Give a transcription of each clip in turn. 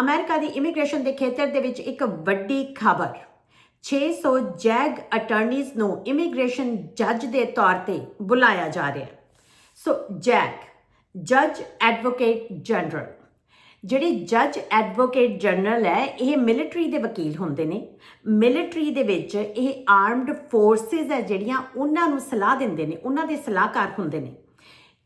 America ਦੀ immigration ਦੇ ਖੇਤਰ ਦੇ ਵਿੱਚ ਇੱਕ ਵੱਡੀ ਖਬਰ। 600 ਜੈਗ ਅਟਾਰਨੀਜ਼ ਨੂੰ ਇਮੀਗ੍ਰੇਸ਼ਨ ਜੱਜ ਦੇ ਤੌਰ ਤੇ ਬੁਲਾਇਆ ਜਾ ਰਿਹਾ ਹੈ। ਸੋ ਜੈਗ, ਜੱਜ ਐਡਵੋਕੇਟ ਜਨਰਲ। ਜਿਹੜੇ ਜੱਜ ਐਡਵੋਕੇਟ ਜਨਰਲ ਹੈ, ਇਹ ਮਿਲਟਰੀ ਦੇ ਵਕੀਲ ਹੁੰਦੇ ਨੇ। ਮਿਲਟਰੀ ਦੇ ਵਿੱਚ ਇਹ ਆਰਮਡ ਫੋਰਸਿਸ ਹੈ, ਜਿਹੜੀਆਂ ਉਹਨਾਂ ਨੂੰ ਸਲਾਹ ਦਿੰਦੇ ਨੇ, ਉਹਨਾਂ ਦੇ ਸਲਾਹਕਾਰ ਹੁੰਦੇ ਨੇ।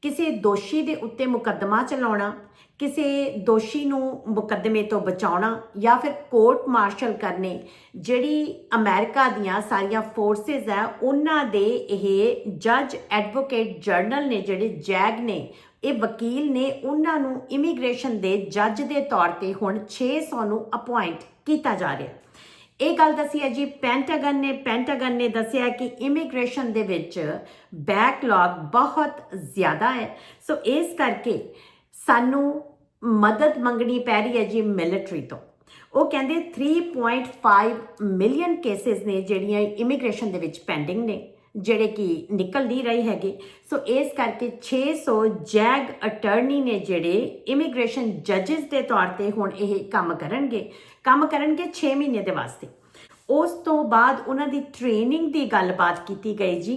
ਕਿਸੇ ਦੋਸ਼ੀ ਦੇ ਉੱਤੇ ਮੁਕੱਦਮਾ ਚਲਾਉਣਾ, ਕਿਸੇ ਦੋਸ਼ੀ ਨੂੰ ਮੁਕੱਦਮੇ ਤੋਂ ਬਚਾਉਣਾ ਜਾਂ ਫਿਰ ਕੋਰਟ ਮਾਰਸ਼ਲ ਕਰਨੇ, ਜਿਹੜੀ ਅਮਰੀਕਾ ਦੀਆਂ ਸਾਰੀਆਂ ਫੋਰਸਿਸ ਹੈ, ਉਹਨਾਂ ਦੇ ਇਹ ਜੱਜ ਐਡਵੋਕੇਟ ਜਰਨਲ ਨੇ ਜਿਹੜੇ ਜੈਗ ਨੇ, ਇਹ ਵਕੀਲ ਨੇ, ਉਹਨਾਂ ਨੂੰ ਇਮੀਗ੍ਰੇਸ਼ਨ ਦੇ ਜੱਜ ਦੇ ਤੌਰ ਤੇ ਹੁਣ 600 ਨੂੰ ਅਪਾਇੰਟ ਕੀਤਾ ਜਾ ਰਿਹਾ। ਇਹ ਗੱਲ ਦੱਸੀ ਹੈ ਜੀ ਪੈਂਟਾਗਨ ਨੇ ਪੈਂਟਾਗਨ ਨੇ ਦੱਸਿਆ ਕਿ ਇਮੀਗ੍ਰੇਸ਼ਨ ਦੇ ਵਿੱਚ ਬੈਕਲੌਗ ਬਹੁਤ ਜ਼ਿਆਦਾ ਹੈ। ਸੋ ਇਸ ਕਰਕੇ ਸਾਨੂੰ ਮਦਦ ਮੰਗਣੀ ਪੈ ਰਹੀ ਹੈ ਜੀ ਮਿਲਟਰੀ ਤੋਂ। ਉਹ ਕਹਿੰਦੇ 3.5 ਮਿਲੀਅਨ ਕੇਸਿਸ ਨੇ ਜਿਹੜੀਆਂ ਇਮੀਗ੍ਰੇਸ਼ਨ ਦੇ ਵਿੱਚ ਪੈਂਡਿੰਗ ਨੇ। ਜਿਹੜੇ ਕਿ ਨਿਕਲ ਨਹੀਂ ਰਹੇ ਹੈਗੇ। ਸੋ ਇਸ ਕਰਕੇ 600 ਜੈਗ ਅਟਾਰਨੀ ਨੇ ਜਿਹੜੇ ਇਮੀਗ੍ਰੇਸ਼ਨ ਜੱਜਸ ਦੇ ਤੌਰ ਤੇ ਹੁਣ ਇਹ ਕੰਮ ਕਰਨਗੇ ਕੰਮ ਕਰਨਗੇ 6 ਮਹੀਨੇ ਦੇ ਵਾਸਤੇ। ਉਸ ਤੋਂ ਬਾਅਦ ਉਹਨਾਂ ਦੀ ਟ੍ਰੇਨਿੰਗ ਦੀ ਗੱਲਬਾਤ ਕੀਤੀ ਗਈ ਜੀ।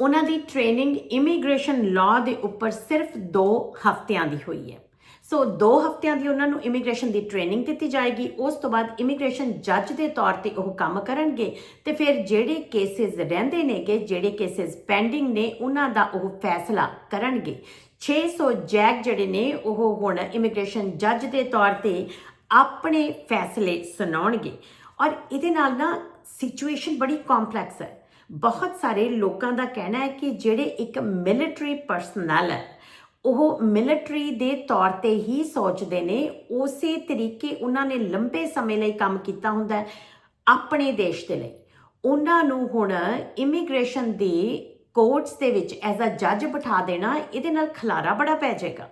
ਉਹਨਾਂ ਦੀ ਟ੍ਰੇਨਿੰਗ ਇਮੀਗ੍ਰੇਸ਼ਨ ਲਾਅ ਦੇ ਉੱਪਰ ਸਿਰਫ 2 ਹਫ਼ਤਿਆਂ ਦੀ ਹੋਈ ਹੈ। ਸੋ 2 ਹਫ਼ਤਿਆਂ ਦੀ ਉਹਨਾਂ ਨੂੰ ਇਮੀਗ੍ਰੇਸ਼ਨ ਦੀ ਟ੍ਰੇਨਿੰਗ ਦਿੱਤੀ ਜਾਏਗੀ। ਉਸ ਤੋਂ ਬਾਅਦ ਇਮੀਗ੍ਰੇਸ਼ਨ ਜੱਜ ਦੇ ਤੌਰ ਤੇ ਉਹ ਕੰਮ ਕਰਨਗੇ ਤੇ ਫਿਰ ਜਿਹੜੇ ਕੇਸਿਸ ਰਹਿੰਦੇ ਨੇਗੇ, ਜਿਹੜੇ ਕੇਸਿਸ ਪੈਂਡਿੰਗ ਨੇ, ਉਹਨਾਂ ਦਾ ਉਹ ਫੈਸਲਾ ਕਰਨਗੇ। 600 ਜੈਕ ਜਿਹੜੇ ਨੇ, ਉਹ ਹੁਣ ਇਮੀਗ੍ਰੇਸ਼ਨ ਜੱਜ ਦੇ ਤੌਰ ਤੇ ਆਪਣੇ ਫੈਸਲੇ ਸੁਣਾਉਣਗੇ। ਔਰ ਇਹਦੇ ਨਾਲ ਨਾ ਸਿਚੁਏਸ਼ਨ ਬੜੀ ਕੰਪਲੈਕਸ ਹੈ। ਬਹੁਤ ਸਾਰੇ ਲੋਕਾਂ ਦਾ ਕਹਿਣਾ ਹੈ ਕਿ ਜਿਹੜੇ ਇੱਕ ਮਿਲਟਰੀ ਪਰਸਨਲ ਹੈ ਉਹ ਮਿਲਟਰੀ ਦੇ ਤੌਰ ਤੇ ਹੀ ਸੋਚਦੇ ਨੇ, ਉਸੇ ਤਰੀਕੇ ਉਹਨਾਂ ਨੇ ਲੰਬੇ ਸਮੇਂ ਲਈ ਕੰਮ ਕੀਤਾ ਹੁੰਦਾ ਹੈ, ਆਪਣੇ ਦੇਸ਼ ਦੇ ਲਈ। ਉਹਨਾਂ ਨੂੰ ਹੁਣ ਇਮੀਗ੍ਰੇਸ਼ਨ ਦੀ ਕੋਰਟਸ ਦੇ ਵਿੱਚ ਐਜ਼ ਅ ਜੱਜ ਬਿਠਾ ਦੇਣਾ, ਇਹਦੇ ਨਾਲ ਖਲਾਰਾ ਬੜਾ ਪੈ ਜਾਏਗਾ।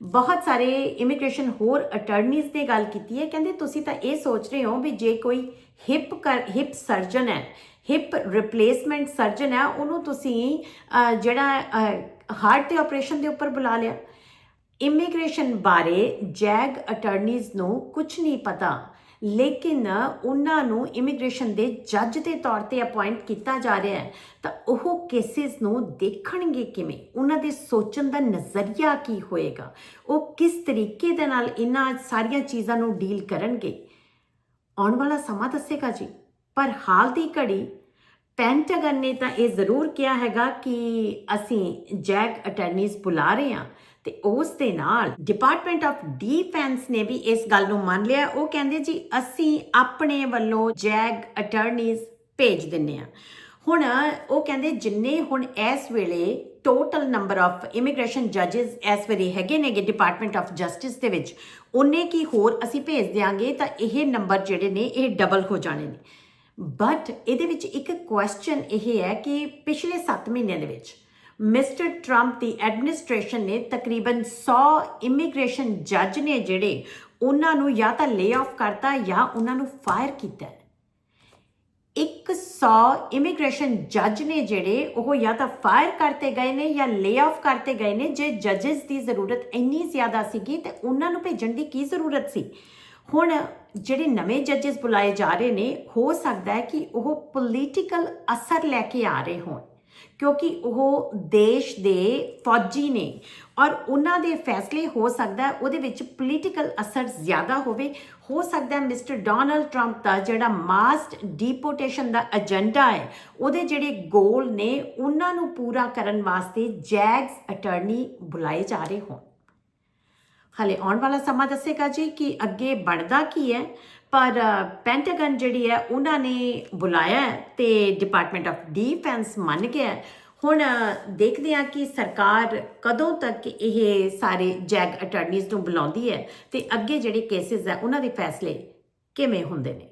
ਬਹੁਤ ਸਾਰੇ ਇਮੀਗ੍ਰੇਸ਼ਨ ਹੋਰ ਅਟਾਰਨੀਜ਼ ਨੇ ਗੱਲ ਕੀਤੀ ਹੈ, ਕਹਿੰਦੇ ਤੁਸੀਂ ਤਾਂ ਇਹ ਸੋਚ ਰਹੇ ਹੋ ਵੀ ਜੇ ਕੋਈ ਹਿਪ ਹਿਪ ਸਰਜਨ ਹੈ ਹਿਪ ਰਿਪਲੇਸਮੈਂਟ ਸਰਜਨ ਹੈ, ਉਹਨੂੰ ਤੁਸੀਂ ਜਿਹੜਾ ਹਾਰਟ ਦੇ ਆਪਰੇਸ਼ਨ ਦੇ ਉੱਪਰ ਬੁਲਾ ਲਿਆ। ਇਮੀਗ੍ਰੇਸ਼ਨ ਬਾਰੇ ਜੈਗ ਅਟਾਰਨੀਜ਼ ਨੂੰ ਕੁਝ ਨਹੀਂ ਪਤਾ, ਲੇਕਿਨ ਉਹਨਾਂ ਨੂੰ ਇਮੀਗ੍ਰੇਸ਼ਨ ਦੇ ਜੱਜ ਦੇ ਤੌਰ ਤੇ ਅਪਾਇੰਟ ਕੀਤਾ ਜਾ ਰਿਹਾ ਹੈ। ਤਾਂ ਉਹ ਕੇਸਿਸ ਨੂੰ ਦੇਖਣਗੇ ਕਿਵੇਂ? ਉਹਨਾਂ ਦੇ ਸੋਚਣ ਦਾ ਨਜ਼ਰੀਆ ਕੀ ਹੋਏਗਾ? ਉਹ ਕਿਸ ਤਰੀਕੇ ਦੇ ਨਾਲ ਇਹਨਾਂ ਸਾਰੀਆਂ ਚੀਜ਼ਾਂ ਨੂੰ ਡੀਲ ਕਰਨਗੇ? ਆਉਣ ਵਾਲਾ ਸਮਾਂ ਦੱਸੇਗਾ ਜੀ। ਪਰ ਹਾਲ ਦੀ ਘੜੀ ਪੈਂਟਾਗਨ ਨੇ ਤਾਂ ਇਹ ਜ਼ਰੂਰ ਕਿਹਾ ਹੈਗਾ ਕਿ ਅਸੀਂ ਜੈਗ ਅਟਾਰਨੀਜ਼ ਬੁਲਾ ਰਹੇ ਹਾਂ ਤੇ ਉਸ ਦੇ ਨਾਲ ਡਿਪਾਰਟਮੈਂਟ ਆਫ ਡਿਫੈਂਸ ਨੇ ਵੀ ਇਸ ਗੱਲ ਨੂੰ ਮੰਨ ਲਿਆ। ਉਹ ਕਹਿੰਦੇ ਜੀ, ਅਸੀਂ ਆਪਣੇ ਵੱਲੋਂ ਜੈਗ ਅਟਾਰਨੀਜ਼ ਭੇਜ ਦਿੰਨੇ ਆ ਹੁਣ ਉਹ ਕਹਿੰਦੇ, ਜਿੰਨੇ ਹੁਣ ਇਸ ਵੇਲੇ ਟੋਟਲ ਨੰਬਰ ਆਫ ਇਮੀਗ੍ਰੇਸ਼ਨ ਜੱਜਸ ਇਸ ਵੇਲੇ ਹੈਗੇ ਨੇਗੇ ਡਿਪਾਰਟਮੈਂਟ ਆਫ ਜਸਟਿਸ ਦੇ ਵਿੱਚ, ਉਹਨੇ ਕੀ ਹੋਰ ਅਸੀਂ ਭੇਜ ਦਿਆਂਗੇ ਤਾਂ ਇਹ ਨੰਬਰ ਜਿਹੜੇ ਨੇ, ਇਹ ਡਬਲ ਹੋ ਜਾਣੇ ਨੇ। ਬਟ ਇਹਦੇ ਵਿੱਚ ਇੱਕ ਕੁਐਸਚਨ ਇਹ ਹੈ ਕਿ ਪਿਛਲੇ 7 ਮਹੀਨਿਆਂ ਦੇ ਵਿੱਚ ਮਿਸਟਰ ਟਰੰਪ ਦੀ ਐਡਮਿਨਿਸਟ੍ਰੇਸ਼ਨ ਨੇ ਤਕਰੀਬਨ 100 ਇਮੀਗ੍ਰੇਸ਼ਨ ਜੱਜ ਨੇ ਜਿਹੜੇ ਉਹਨਾਂ ਨੂੰ ਜਾਂ ਤਾਂ ਲੇ ਆਫ ਕਰਤਾ ਜਾਂ ਉਹਨਾਂ ਨੂੰ ਫਾਇਰ ਕੀਤਾ ਹੈ। 100 ਇਮੀਗ੍ਰੇਸ਼ਨ ਜੱਜ ਨੇ ਜਿਹੜੇ ਉਹ ਜਾਂ ਤਾਂ ਫਾਇਰ ਕਰਤੇ ਗਏ ਨੇ ਜਾਂ ਲੇ ਆਫ ਕਰਤੇ ਗਏ ਨੇ, ਜੇ ਜੱਜਸ ਦੀ ਜ਼ਰੂਰਤ ਇੰਨੀ ਜ਼ਿਆਦਾ ਸੀਗੀ ਤੇ ਉਹਨਾਂ ਨੂੰ ਭੇਜਣ ਦੀ ਕੀ ਜ਼ਰੂਰਤ ਸੀ ਹੁਣ ਜਿਹੜੇ ਨਵੇਂ ਜੱਜਸ ਬੁਲਾਏ ਜਾ ਰਹੇ ਨੇ, ਹੋ ਸਕਦਾ ਹੈ ਕਿ ਉਹ ਪੋਲੀਟੀਕਲ ਅਸਰ ਲੈ ਕੇ ਆ ਰਹੇ ਹੋਣ, ਕਿਉਂਕਿ ਉਹ ਦੇਸ਼ ਦੇ ਫੌਜੀ ਨੇ ਔਰ ਉਹਨਾਂ ਦੇ ਫੈਸਲੇ ਹੋ ਸਕਦਾ ਉਹਦੇ ਵਿੱਚ ਪੋਲੀਟੀਕਲ ਅਸਰ ਜ਼ਿਆਦਾ ਹੋਵੇ। ਹੋ ਸਕਦਾ ਮਿਸਟਰ ਡੋਨਲਡ ਟਰੰਪ ਦਾ ਜਿਹੜਾ ਮਾਸਟ ਡਿਪੋਰਟੇਸ਼ਨ ਦਾ ਏਜੰਡਾ ਹੈ, ਉਹਦੇ ਜਿਹੜੇ ਗੋਲ ਨੇ, ਉਹਨਾਂ ਨੂੰ ਪੂਰਾ ਕਰਨ ਵਾਸਤੇ ਜੈਗਸ ਅਟਾਰਨੀ ਬੁਲਾਏ ਜਾ ਰਹੇ ਹੋਣ। ਹਲੇ ਆਉਣ ਵਾਲਾ ਸਮਾਂ ਦੱਸੇਗਾ ਜੀ ਕਿ ਅੱਗੇ ਬਣਦਾ ਕੀ ਹੈ। ਪਰ ਪੈਂਟਾਗਨ ਜਿਹੜੀ ਹੈ, ਉਹਨਾਂ ਨੇ ਬੁਲਾਇਆ ਹੈ ਤੇ ਡਿਪਾਰਟਮੈਂਟ ਆਫ ਡਿਫੈਂਸ ਮੰਨ ਗਿਆ ਹੁਣ ਦੇਖਦੇ ਹਾਂ ਕਿ ਸਰਕਾਰ ਕਦੋਂ ਤੱਕ ਇਹ ਸਾਰੇ ਜੈਗ ਅਟਾਰਨੀਜ਼ ਨੂੰ ਬੁਲਾਉਂਦੀ ਹੈ ਤੇ ਅੱਗੇ ਜਿਹੜੇ ਕੇਸਿਸ ਹੈ, ਉਹਨਾਂ ਦੇ ਫੈਸਲੇ ਕਿਵੇਂ ਹੁੰਦੇ ਨੇ।